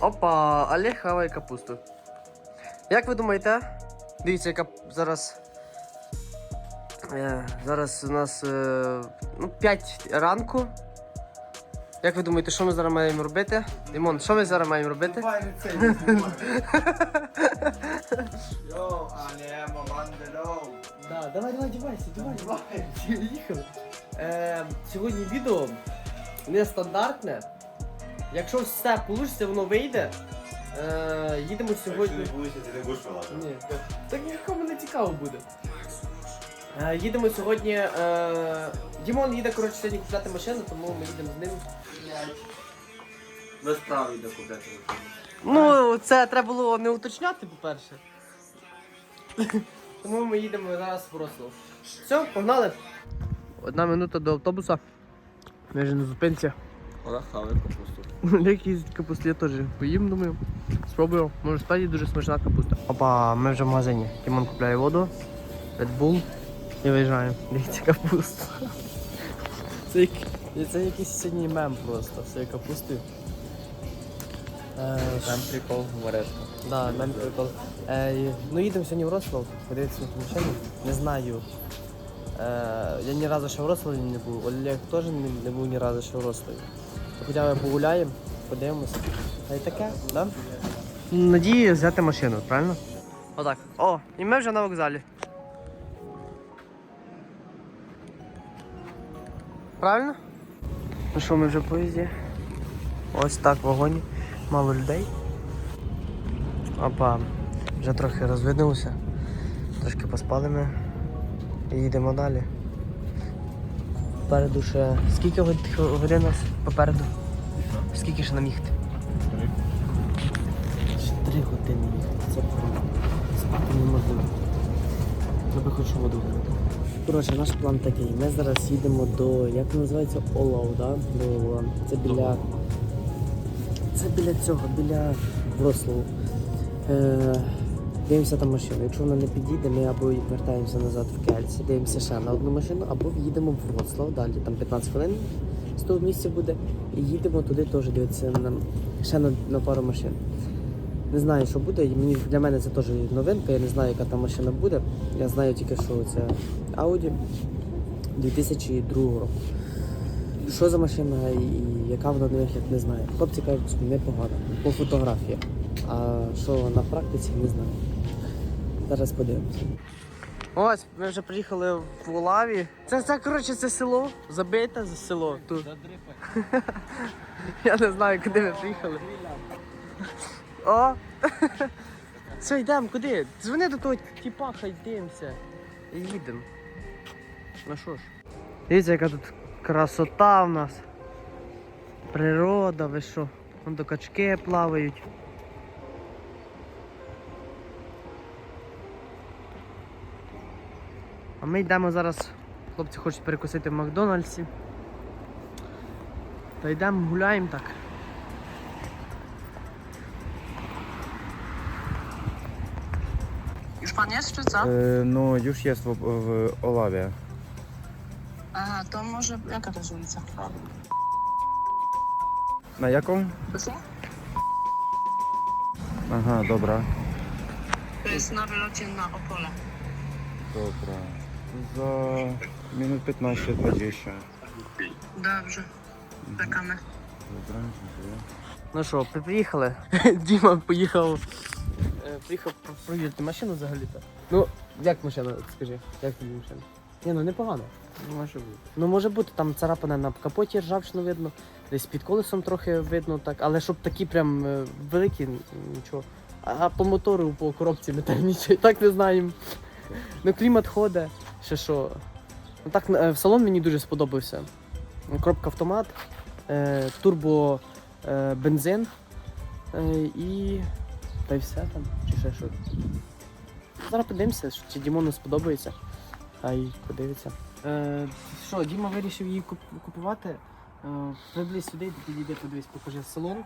Опа, Олег хаває капусту. Як ви думаєте? Дивіться, яка зараз. Е, зараз у нас е, ну, 5 ранку. Як ви думаєте, що ми зараз маємо робити? Димон, що ми зараз маємо робити? Давай. Йоу, а не. Да, давай, давай, дівайся, Давай. Їхали. Е, сьогодні відео нестандартне. Якщо все вийде, воно вийде. Е, їдемо сьогодні. Якщо не вийде, ти не будеш вилазити. Ні, так нікому не цікаво буде. Е, їдемо сьогодні. Е, Дімон їде коротше сьогодні купляти машину, тому ми їдемо з ним. Без права йде купляти. Ну, це треба було не уточняти, по-перше. Тому ми їдемо зараз в Вроцлав. Все, погнали. Одна минута до автобуса. Ми вже на зупинці. Вона хаває капусту. Якісь капусти я теж поїм, думаю. Спробую. Може справді дуже смачна капуста. Опа, ми вже в магазині. Тимон купляє воду, Red Bull і виїжджаємо. Дивіться капусту. Це, як... це якийсь сьогодні мем просто, з цією капустою. Е, прикол говорити. Да, мем прикол. Е, ну їдемо сьогодні в Рослав, подивитися на машину. Не знаю. Е, я ні разу ще в Рославі не був. Олег теж не, не був ні разу ще в Рославі. Хоча ми погуляємо, подивимося. Та й таке, да? Надію взяти машину, правильно? Отак. О, і ми вже на вокзалі. Правильно? Ну що, ми вже в поїзді? Ось так в вагоні. Мало людей. Опа, вже трохи розвиднувся, трошки поспали ми і їдемо далі. Попереду ще. Скільки годин нас попереду? Скільки ще нам їхати? Ще три години їхати. Це правда. Спати неможливо. Треба хоч воду випити. Коротше, наш план такий. Ми зараз їдемо до, як це називається, Олау, да? До Це біля. Це біля цього, біля Вроцлаву. Е, дивимося там машину. Якщо вона не підійде, ми або вертаємося назад в Кельці, дивимося ще на одну машину, або їдемо в Вроцлав, далі там 15 хвилин з того місця буде. І їдемо туди теж дивитися на, ще на, на пару машин. Не знаю, що буде. Мені, для мене це теж новинка, я не знаю, яка там машина буде. Я знаю тільки, що це Audi 2002 року. Що за машина і яка вона на вигляд, не знаю. Хлопці кажуть, непогано, по фотографіях. А що на практиці, не знаю. Зараз подивимося. Ось, ми вже приїхали в Улаві. Це, це коротше, це село, забите за село. Тут. Я не знаю, куди ми приїхали. О! Все, йдемо, куди? Дзвони до того тіпа, хай дивимося. Їдемо. Ну що ж. Дивіться, яка тут красота в нас. Природа, ви що? Вон до качки плавають. А ми йдемо зараз. Хлопці хочуть перекусити в Макдональдсі. Та йдемо гуляємо так. Już pan jest, czy co? E, No już jest w, w Olawie. Aha, to może jaka to jest ulica? Na jaką? Co? Aha, dobra. To jest na wylocie na Opole. Dobra. Za minut 15-20. Dobrze. Czekamy. Dobra, dziękuję. Ну що, приїхали. Діма поїхав. е, Приїхав про- провірити машину взагалі-то. Ну, як машина, скажи, як тобі машина? Ні, ну непогано. No może być. Ну може бути, там царапина на капоті ржавчину видно, десь під колесом трохи видно, так, але щоб такі прям е, великі, н- нічого. А по мотору, по коробці ми так нічого і так не знаємо. Ну клімат ходить, ще що. Ну так, е, в салон мені дуже сподобався. Коробка автомат, е, турбо е, бензин е, і. Та й все там, чи ще що. Зараз подивимося, що- чи Дімону сподобається. А й подивиться. Е, що, Діма вирішив її купувати. Е, приблизь сюди, підійди, подивись, покажи салон.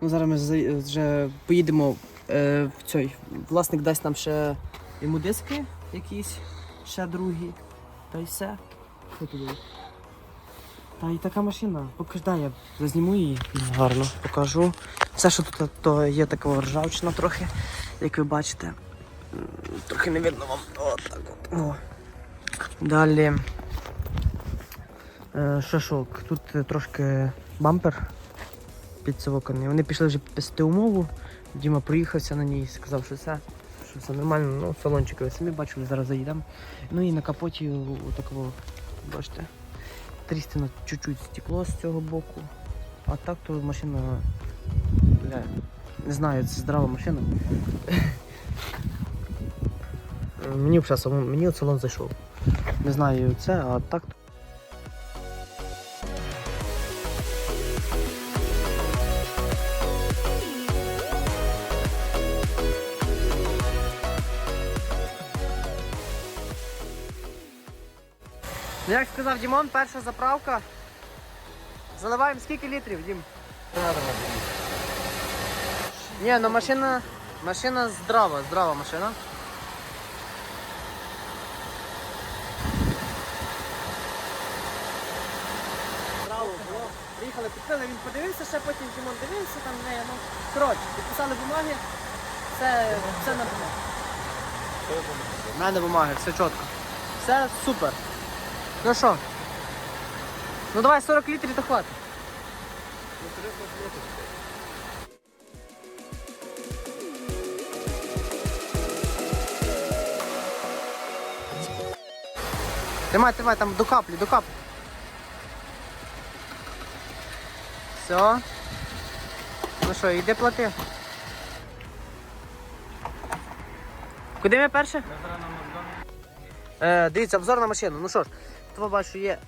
Ну, зараз ми вже поїдемо е, в цей. Власник дасть нам ще йому диски якісь, ще другі. Та й все. Та і така машина. Покажи, дай я зазніму її. Гарно покажу. Все, що тут то є така ржавчина трохи, як ви бачите. Трохи не видно вам. От так от. О. Далі. Е, шашок. Тут трошки бампер підсовоканий. Вони пішли вже писати умову. Діма проїхався на ній, сказав, що все, що все нормально. Ну, салончик ви самі бачили, зараз заїдемо. Ну і на капоті отакого, бачите, трістина чуть-чуть стекло з цього боку. А так то машина. Бля, не знаю, це здрава машина. Мені вже салон, зайшов. Не знаю це, а так. Ну, Як сказав Дімон, перша заправка. Заливаємо скільки літрів, Дім? Ні, ну машина. Машина здрава, здрава машина. Браво. Приїхали, підпили, він подивився, ще потім Дімон дивився, там не, ну. Коротше, підписали бумаги, все, все на бумагі. У мене бумаги, все чітко. Все супер. Ну що? Ну давай 40 літрів то хватить. Тримай, тримай, там до каплі, до каплі. Все. Ну що, йди плати. Куди ми перше? Е, дивіться, обзор на машину. Ну що ж, тут бачу є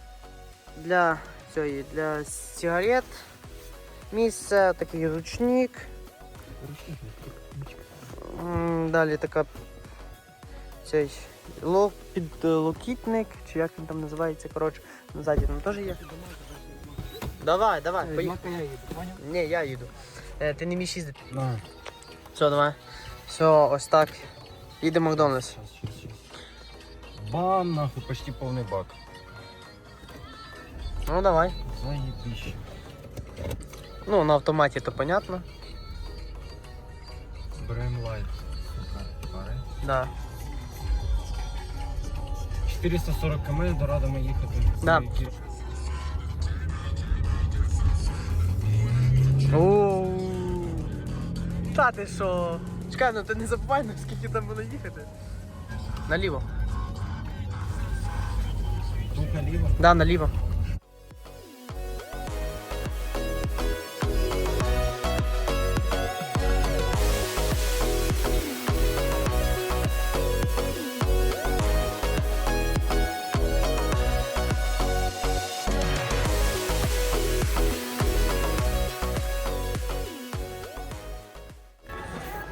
для цієї, для сигарет місце, такий ручник. Далі така цей ло, підлокітник, чи як він там називається, коротше, назаді там теж є. Давай, давай, поїхали. я їду, поняв? Ні, я їду. Е, ти не вмієш їздити. На. Все, давай. Все, ось так. Їде Макдональдс. Бам, нахуй, почти повний бак. Ну давай. Заебище. Ну, на автоматі то понятно. Берем лайт. Да. 440 км, дорадимо їхати. Да. Оу. Та ти що? Чекай, ну ти не забувай, ну, скільки там було їхати. Наліво. Тут наліво. Да, наліво.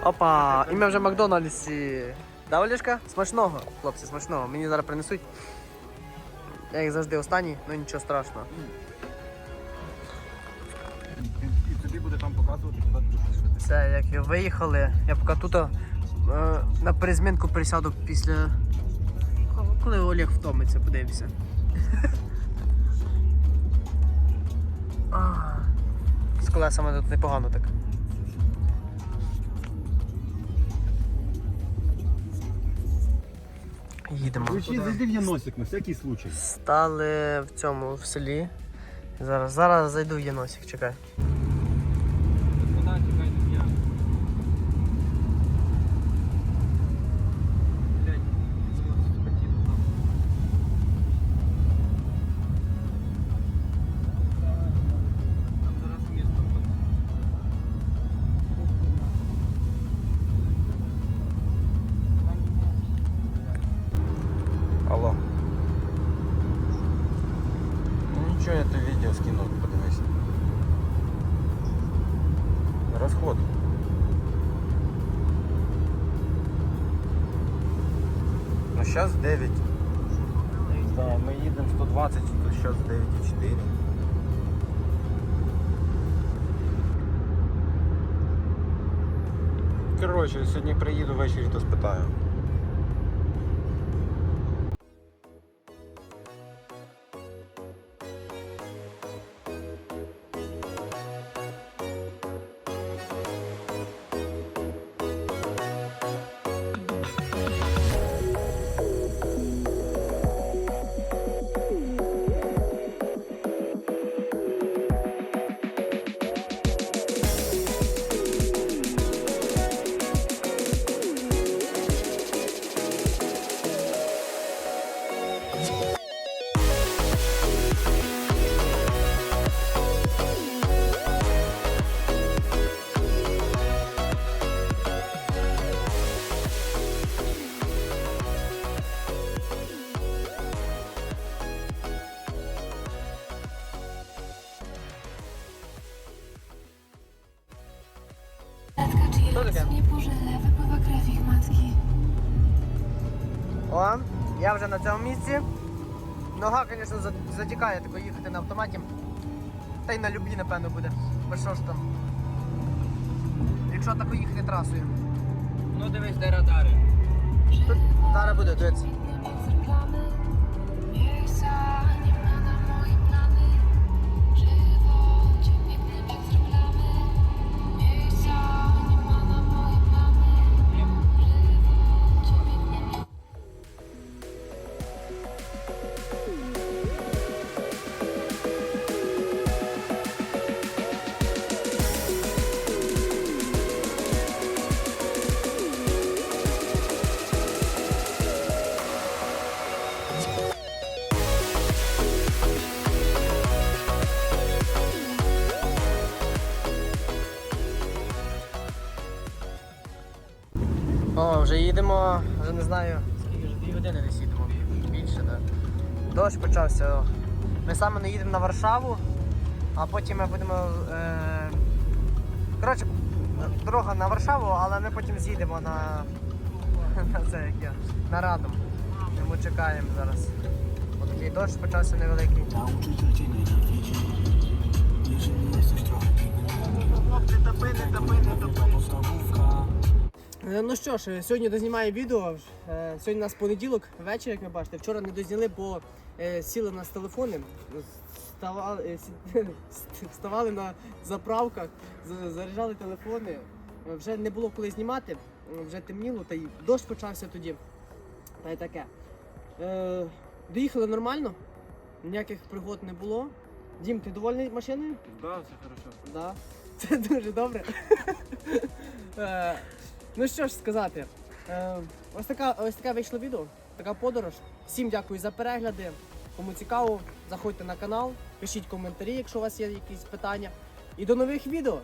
Опа, і ми вже Макдональдсі. Да, Олешка? Смачного, хлопці, смачного. Мені зараз принесуть. Я як завжди останній, ну нічого страшного. І, і тобі буде там показувати, куди ти будеш. Все, як і виїхали, я поки тут е, на перезмінку присяду після. Коли Олег втомиться, подивимося. З колесами тут непогано так. Їдемо. Ключі зайди в Яносик на всякий случай. Стали в цьому в селі. Зараз, зараз зайду в Єносик, чекай. Нічого, я тобі відео скину, подивись. Розход. Ну зараз 9. Да, ми їдемо 120, то зараз 9,4. Коротше, сьогодні приїду ввечері, то спитаю. Matka czy Co nie pożyle, wypływa krew ich matki. О, я вже на цьому місці. Нога, звісно, затікає тако їхати на автоматі. Та й на любі, напевно, буде. Бо що ж там. Якщо тако їхати трасою. Ну дивись, де радари. Тут зараз буде, дивіться. Їдемо, вже не знаю, скільки вже дві години десь їдемо. Більше, так. Дощ почався. Ми саме не їдемо на Варшаву, а потім ми будемо. Е... Коротше, дорога на Варшаву, але ми потім з'їдемо на, на це як я, на Радом. Тому чекаємо зараз. Ось такий дощ почався невеликий. Е, Ну що ж, сьогодні дознімаю відео. Е, Сьогодні у нас понеділок, вечір, як ви бачите. Вчора не дозняли, бо е, сіли у нас телефони, ставали, е, ставали на заправках, заряджали телефони. Е, Вже не було коли знімати, е, вже темніло, та й дощ почався тоді. Та й таке. Е, доїхали нормально, ніяких пригод не було. Дім, ти довольний машиною? Да, все хорошо. Да. Це дуже добре. Ну що ж сказати. Е, ось, така, ось таке вийшло відео, така подорож. Всім дякую за перегляди. Кому цікаво, заходьте на канал, пишіть коментарі, якщо у вас є якісь питання. І до нових відео.